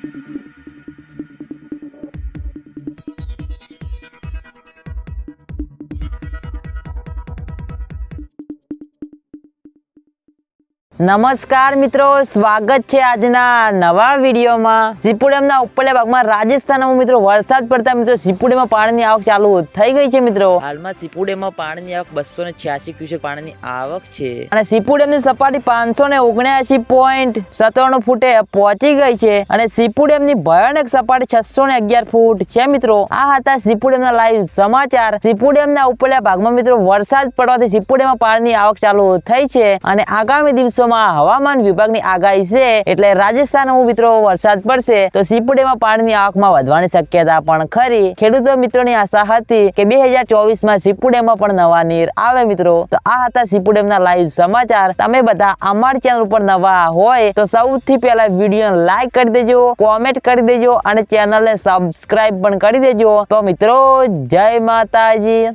Thank you. નમસ્કાર મિત્રો સ્વાગત છે આજના નવા વિડીયોમાં. સિપુડેમના ઉપરલા ભાગમાં રાજસ્થાનમાં મિત્રો વરસાદ પડતા મિત્રો સિપુડેમાં પાણીની આવક ચાલુ થઈ ગઈ છે મિત્રો. હાલમાં સિપુડેમાં પાણીની આવક બસો ને છ્યાસી ક્યુસેક પાણીની આવક છે. અને સિપુડેમની સપાટી પાંચસો ને ઓગણ્યાસી પોઈન્ટ સત્તાણું ફૂટે પહોંચી ગઈ છે. અને સિપુડેમની ભયાનક સપાટી છસો ને અગિયાર ફૂટ છે મિત્રો. આ હતા સિપુડેમના લાઈવ સમાચાર. સિપુડેમના ઉપરલા ભાગમાં મિત્રો વરસાદ પડવાથી સિપુડેમાં પાણીની આવક ચાલુ થઈ છે. અને આગામી દિવસોમાં હવામાન વિભાગની આગાહી છે એટલે રાજસ્થાનમાં મિત્રો વરસાદ પડશે તો સીપુડેમાં પાણીની આવકમાં વધવાની શક્યતા પણ ખરી. ખેડૂતો મિત્રોની આશા હતી કે બે હજાર સિપુડેમાં પણ નવા નીર આવે મિત્રો. તો આ હતા સીપુડેમના લાઈવ સમાચાર. તમે બધા અમારી ચેનલ ઉપર નવા હોય તો સૌથી પહેલા વીડિયો લાઈક કરી દેજો કોમેન્ટ કરી દેજો અને ચેનલને સબસ્ક્રાઈબ પણ કરી દેજો. તો મિત્રો, જય માતાજી.